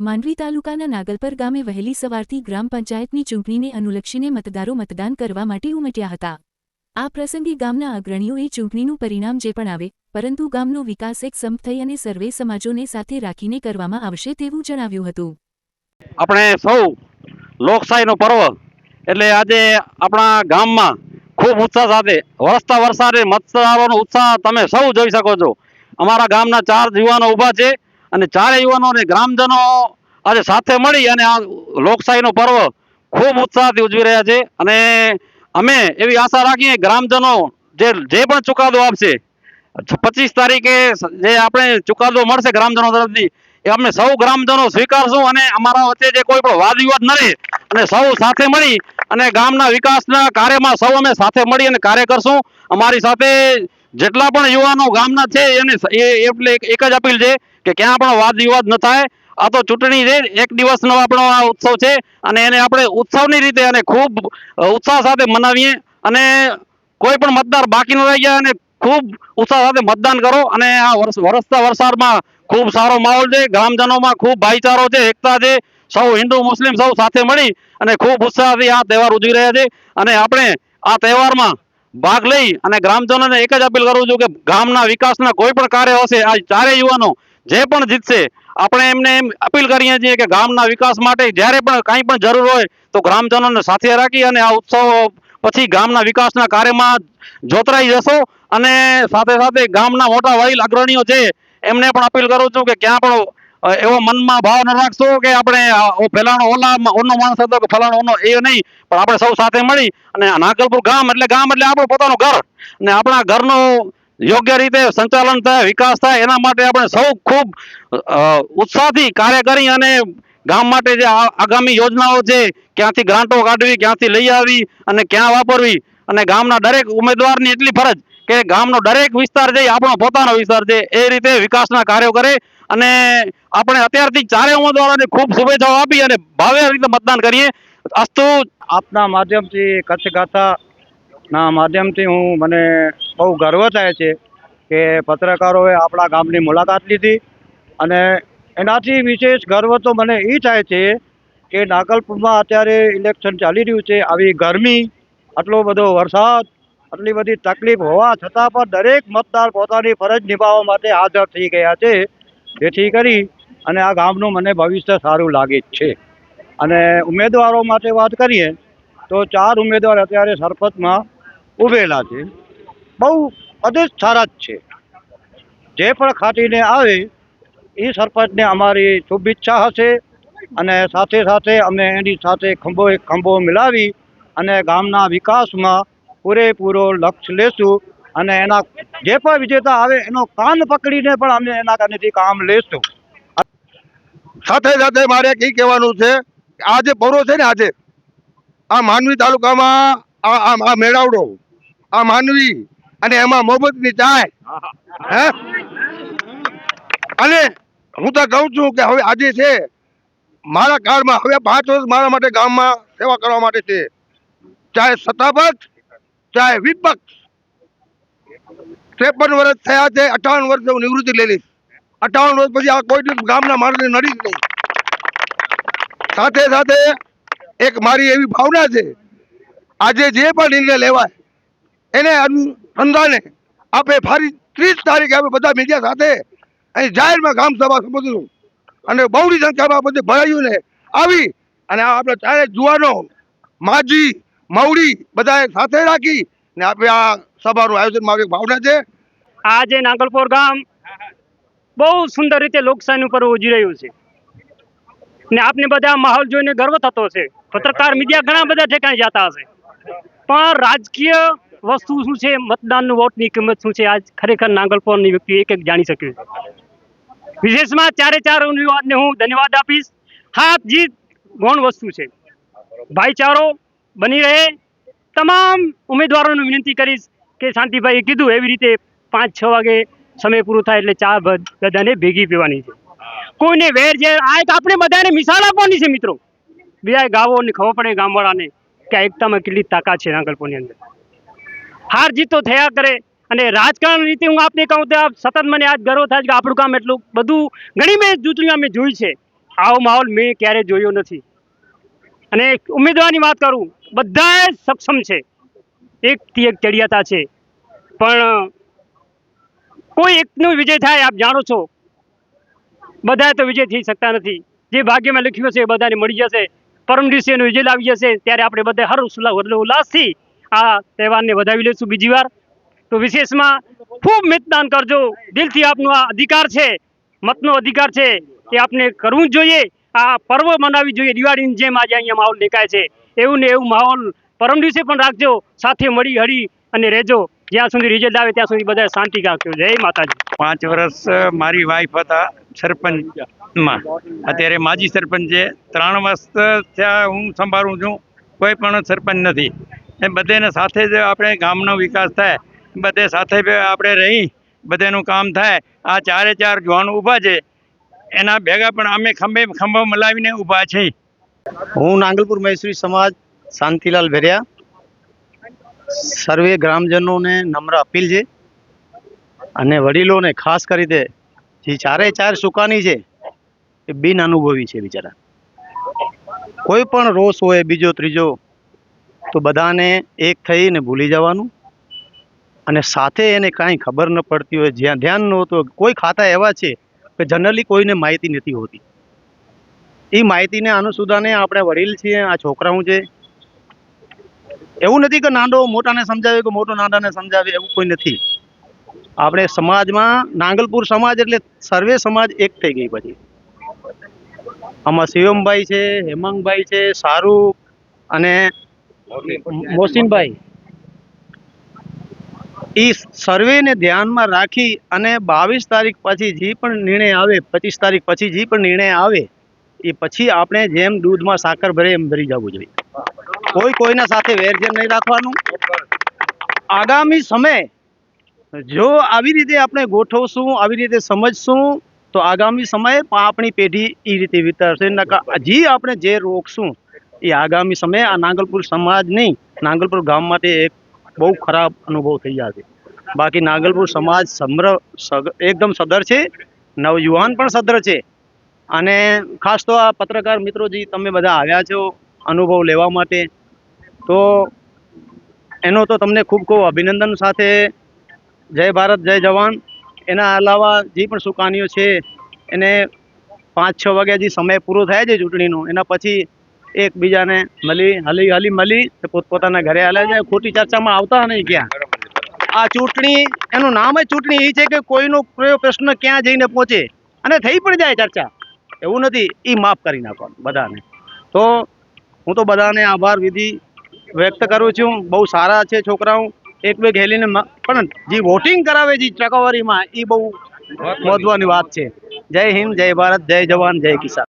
માંડવી તાલુકાના નાગલપર ગામે વહેલી સવારથી ગ્રામ પંચાયતની ચૂંટણીને અનુલક્ષીને મતદારો મતદાન કરવા માટે ઉમટ્યા હતા. આ પ્રસંગે ગામના અગ્રણીઓએ ચૂંટણીનું પરિણામ જે પણ આવે, પરંતુ ગામનો વિકાસ એક સંપ થઈ અને સર્વે સમાજોને સાથે રાખીને કરવામાં આવશે તેવું જણાવ્યું હતું. આપણે સૌ લોકશાહીનો પર્વ, એટલે આજે આપણા ગામમાં ખૂબ ઉત્સાહ સાથે, વરસતા વરસાદે મતદારોનો ઉત્સાહ તમે સૌ જોઈ શકો છો. અમારા ગામના ચાર યુવાનો ઊભા છે અને ચારે યુવાનો અને ગ્રામજનો આજે સાથે મળી અને આ લોકશાહીનો પર્વ ખૂબ ઉત્સાહથી ઉજવી રહ્યા છે. અને અમે એવી આશા રાખીએ ગ્રામજનો જે જે પણ ચુકાદો આપશે, પચીસ તારીખે જે આપણે ચુકાદો મળશે ગ્રામજનો તરફથી, એ અમે સૌ ગ્રામજનો સ્વીકારશું અને અમારા વચ્ચે જે કોઈ પણ વાદ વિવાદ ન રહે અને સૌ સાથે મળી અને ગામના વિકાસના કાર્યમાં સૌ અમે સાથે મળી અને કાર્ય કરશું. અમારી સાથે જેટલા પણ યુવાનો ગામના છે, એને એટલે એક જ અપીલ છે કે ક્યાં પણ વાદ વિવાદ ન થાય. આ તો ચૂંટણી છે, એક દિવસનો આપણો આ ઉત્સવ છે અને એને આપણે ઉત્સવની રીતે અને ખૂબ ઉત્સાહ સાથે મનાવીએ અને કોઈ પણ મતદાર બાકી ન રહી ગયા અને ખૂબ ઉત્સાહ સાથે મતદાન કરો અને આ વરસતા વરસાદમાં ખૂબ સારો માહોલ છે, ગ્રામજનોમાં ખૂબ ભાઈચારો છે, એકતા છે, સૌ હિન્દુ, મુસ્લિમ સૌ સાથે મળી અને ખૂબ ઉત્સાહથી આ તહેવાર ઉજવી રહ્યા છે. અને આપણે આ તહેવારમાં ભાગ લઈ અને ગ્રામજનોને એક જ અપીલ કરું છું કે ગામના વિકાસના કોઈ પણ કાર્ય હશે, આ ચારેય યુવાનો જે પણ જીતશે, આપણે એમને એમ અપીલ કરીએ છીએ કે ગામના વિકાસ માટે જ્યારે પણ કાંઈ પણ જરૂર હોય, તો ગ્રામજનોને સાથે રાખી અને આ ઉત્સવ પછી ગામના વિકાસના કાર્યમાં જોતરાઈ જશો અને સાથે સાથે ગામના મોટા વડીલ અગ્રણીઓ છે, એમને પણ અપીલ કરું છું કે ક્યાં પણ એવો મનમાં ભાવ ન રાખશો કે આપણે ફલાણો ઓલા ઓનો માણસ હતો કે ફલાણો ઓનો, એ નહીં. પણ આપણે સૌ સાથે મળી અને નાગલપુર ગામ એટલે ગામ એટલે આપણું પોતાનું ઘર. અને આપણા ઘરનું યોગ્ય રીતે સંચાલન થાય, વિકાસ થાય, એના માટે આપણે સૌ ખૂબ ઉત્સાહથી કાર્ય કરી અને ગામ માટે જે આગામી યોજનાઓ છે, ક્યાંથી ગ્રાન્ટો કાઢવી, ક્યાંથી લઈ આવી અને ક્યાં વાપરવી અને ગામના દરેક ઉમેદવારની એટલી ફરજ કે ગામનો દરેક વિસ્તાર છે આપણો પોતાનો વિસ્તાર છે, એ રીતે વિકાસના કાર્યો કરે અને આપણે અત્યારથી ચારે ઉમેદવારોને ખૂબ શુભેચ્છાઓ આપી અને ભાવે રીતે મતદાન કરીએ. અસ્તુ. આપના માધ્યમથી કચ્છ ગાથાના માધ્યમથી હું મને બહુ ગર્વ થાય છે કે પત્રકારોએ આપણા ગામની મુલાકાત લીધી અને એનાથી વિશેષ ગર્વ તો મને એ થાય છે કે નાગલપુરમાં અત્યારે ઇલેક્શન ચાલી રહ્યું છે, આવી ગરમી, આટલો બધો વરસાદ, આટલી બધી તકલીફ હોવા છતાં પણ દરેક મતદાર પોતાની ફરજ નિભાવવા માટે હાજર થઈ ગયા છે. જેથી કરી અને આ ગામનું મને ભવિષ્ય સારું લાગે જ છે. અને ઉમેદવારો માટે વાત કરીએ, તો ચાર ઉમેદવાર અત્યારે સરપંચમાં ઉભેલા છે. બહુ બધે સારા જ છે. જે પણ ખાટીને આવે, એ સરપંચને અમારી શુભેચ્છા હશે અને સાથે સાથે અમે એની સાથે ખંભો એક ખંભો મિલાવી અને ગામના વિકાસમાં પૂરેપૂરો લક્ષ્ય લેશું. અને એના જે પણ વિજેતા આવે, એનો કાન પકડીને પણ અમે એના કાનેથી કામ લેશું. સાથે સાથે મારે એ કહેવાનું છે આ જે પૌરો છે ને આજે, આ માનવી તાલુકામાં આ આ મેળાવડો, આ માનવી અને એમાં મોહબ્બતની ચાય, હે? અને હું તો કહું છું કે હવે આજે છે, મારા કાળમાં હવે પાંચ વર્ષ મારા માટે ગામમાં સેવા કરવા માટે છે. ચાહે સત્તાપક્ષ ચાહે વિપક્ષ ત્રેપન વર્ષ થયા છે, અઠાવન વર્ષ નિવૃત્તિ લેલી અઠાવન વર્ષ પછી આ કોઈ ગામના માણસને નડી જ નહીં. સાથે સાથે એક મારી એવી ભાવના છે, આજે જે પણ નિર્ણય લેવાય, એને અનુસંધાને આપણે ફરી ત્રીસ તારીખે આપણે બધા મીડિયા સાથે અહીં જાહેરમાં ગામ સભા સંબોધીશું. અને બહુની સંખ્યામાં બધે ભરાયું આવી અને આપણે ચારે જુવાનો, માજી, મવડી બધા સાથે રાખી ને આપણે આ સભાનું આયોજન મારી ભાવના છે. આજે નાગલપોર ગામ બહુ સુંદર રીતે લોકશાહીનું પર્વ ઉજી રહ્યું છે. ને આપને બધા માહોલ જોઈને ગર્વ થતો છે. પત્રકાર મીડિયા ઘણા બધા ઠેકાણે જતા હશે. પણ રાજકીય વસ્તુ શું છે? મતદાનનું વોટની કિંમત શું છે? આજ ખરેખર નાગલપોરની વ્યક્તિ એક એક જાણી શક્યું છે. વિશેષમાં ચારે ચાર યુવાનને હું ધન્યવાદ આપીશ. હા જીત ગૌણ વસ્તુ છે. ભાઈચારો બની રહે. તમામ ઉમેદવારોને વિનંતી કરીશ. કે શાંતિભાઈએ કીધું એવી રીતે પાંચ છ વાગે સમય પૂરો થાય એટલે ચા બધાને ભેગી પીવાની છે. કોઈને વેર ઝેર આ એક આપણે બધાને મિસાલ આપવાની છે મિત્રો. બીજા ગાવોને ખબર પડે ગામવાળાને કે એકતામાં કેટલી તાકાત છે નાગલપુરની અંદર. હાર જીત તો થયા કરે અને રાજકારણ રીતે હું આપને કહું તો સતત મને આજ ગર્વ થાય કે આપણું કામ એટલું બધું ઘણી મેં ચૂંટણીઓ મેં જોઈ છે. આવો માહોલ મેં ક્યારેય જોયો નથી. અને ઉમેદવારની વાત કરું બધા સક્ષમ છે. એકથી એક ચડિયાતા છે. પણ કોઈ એકનો વિજય થાય, આપ જાણો છો. બધા તો વિજય થઈ શકતા નથી. જે ભાગ્યમાં લખ્યું હશે એ બધાને મળી જશે. પરમ દિવસે એનો વિજય લાવી જશે. ત્યારે આપણે બધા હર ઉલ્લાસથી આ તહેવારને વધાવી લઈશું. બીજી વાર તો વિશેષમાં ખૂબ મતદાન કરજો. દિલથી આપનો આ અધિકાર છે, મતનો અધિકાર છે એ આપને કરવું જ જોઈએ. આ પર્વ મનાવવી જોઈએ. દિવાળીની જેમ આજે અહીંયા માહોલ દેખાય છે. એવું ને એવું માહોલ પરમ દિવસે પણ રાખજો. સાથે મળી હળી અને રહેજો. જ્યાં સુધી રિઝલ્ટ આવે ત્યાં સુધી બધા શાંતિ રાખજો. જય માતાજી. પાંચ વર્ષ મારી વાઈફ હતા સરપંચમાં. અત્યારે માજી સરપંચ છે. ત્રણ વર્ષ ત્યાં હું સંભાળું છું. કોઈ પણ સરપંચ નથી. એ બધાને સાથે જ આપણે ગામનો વિકાસ થાય. બધે સાથે બે આપણે રહી બધાનું કામ થાય. આ ચારે ચાર જવાન ઊભા છે. એના ભેગા પણ અમે ખંભે ખંભો મલાવીને ઊભા છીએ. હું નાંગલપુર મૈસુરી સમાજ શાંતિલાલ ભેરિયા. સર્વે ગ્રામજનોને નમ્ર અપીલ છે અને વડીલોને ખાસ કરી દે. જે ચારે ચાર સુકાની છે એ બિન અનુભવી છે બિચારા. કોઈ પણ રોષ હોય, બીજો ત્રીજો, તો બધાને એક થઈને ભૂલી જવાનું. અને સાથે એને કાંઈ ખબર ન પડતી હોય, જ્યાં ધ્યાન નહોતું કોઈ ખાતા એવા છે કે જનરલી કોઈને માહિતી નથી હોતી. એ માહિતીને અનુસુધાને આપણે વડીલ છીએ, આ છોકરાઓ છે એવું નથી કે નાનો મોટાને સમજાવે કે મોટો નાનાને સમજાવે, એવું કોઈ નથી. આપણે સમાજમાં, નાંગલપુર સમાજ એટલે સર્વે સમાજ એક થઈ ગઈ પછી. આમાં શિવમભાઈ છે, હેમંગભાઈ છે, શાહરૂખ અને મોસીનભાઈ. એ સર્વેને ધ્યાનમાં રાખી અને બાવીસ તારીખ પછી જે પણ નિર્ણય આવે, પચીસ તારીખ પછી જે પણ નિર્ણય આવે, એ પછી આપણે જેમ દૂધમાં સાકર ભરે એમ ભરી જવું જોઈએ. કોઈ કોઈના સાથે વેરઝેર નહીં રાખવાનું. આગામી સમય જો આવી રીતે આપણે ગોઠવશું, આવી રીતે સમજશું, તો આગામી સમયે આપણી પેઢી એ રીતે વિતરશે હજી આપણે જે રોકશું, એ આગામી સમયે આ નાગલપુર સમાજ નહીં નાગલપુર ગામ માટે એક બહુ ખરાબ અનુભવ થઈ જશે. બાકી નાગલપુર સમાજ સમર એકદમ સદર છે, નવયુવાન પણ સદર છે. અને ખાસ તો આ પત્રકાર મિત્રો જે, તમે બધા આવ્યા છો અનુભવ લેવા માટે. તો એનો તો તમને ખૂબ ખૂબ અભિનંદન સાથે જય ભારત, જય જવાન. એના અલાવા જે પણ સુકાનીઓ છે, એને પાંચ છ વાગ્યા જે સમય પૂરો થાય છે ચૂંટણીનો, એના પછી એકબીજાને મળી, હલી હલી મળી પોતપોતાના ઘરે હાલ્યા જાય. ખોટી ચર્ચામાં આવતા નહીં ક્યાં. આ ચૂંટણી, એનું નામ જ ચૂંટણી એ છે કે કોઈનો પ્રશ્ન ક્યાં જઈને પહોંચે અને થઈ પણ જાય ચર્ચા. એવું નથી. એ માફ કરી નાખવાનું બધાને. તો હું તો બધાને આભાર વિધિ વ્યક્ત કરું છું. બહુ સારા છે છોકરાઓ. એક બે ઘેલીને પણ જે વોટિંગ કરાવે છે ટકાવારીમાં એ બહુ મહત્વની વાત છે. જય હિન્દ જય ભારત જય જવાન જય કિસાન.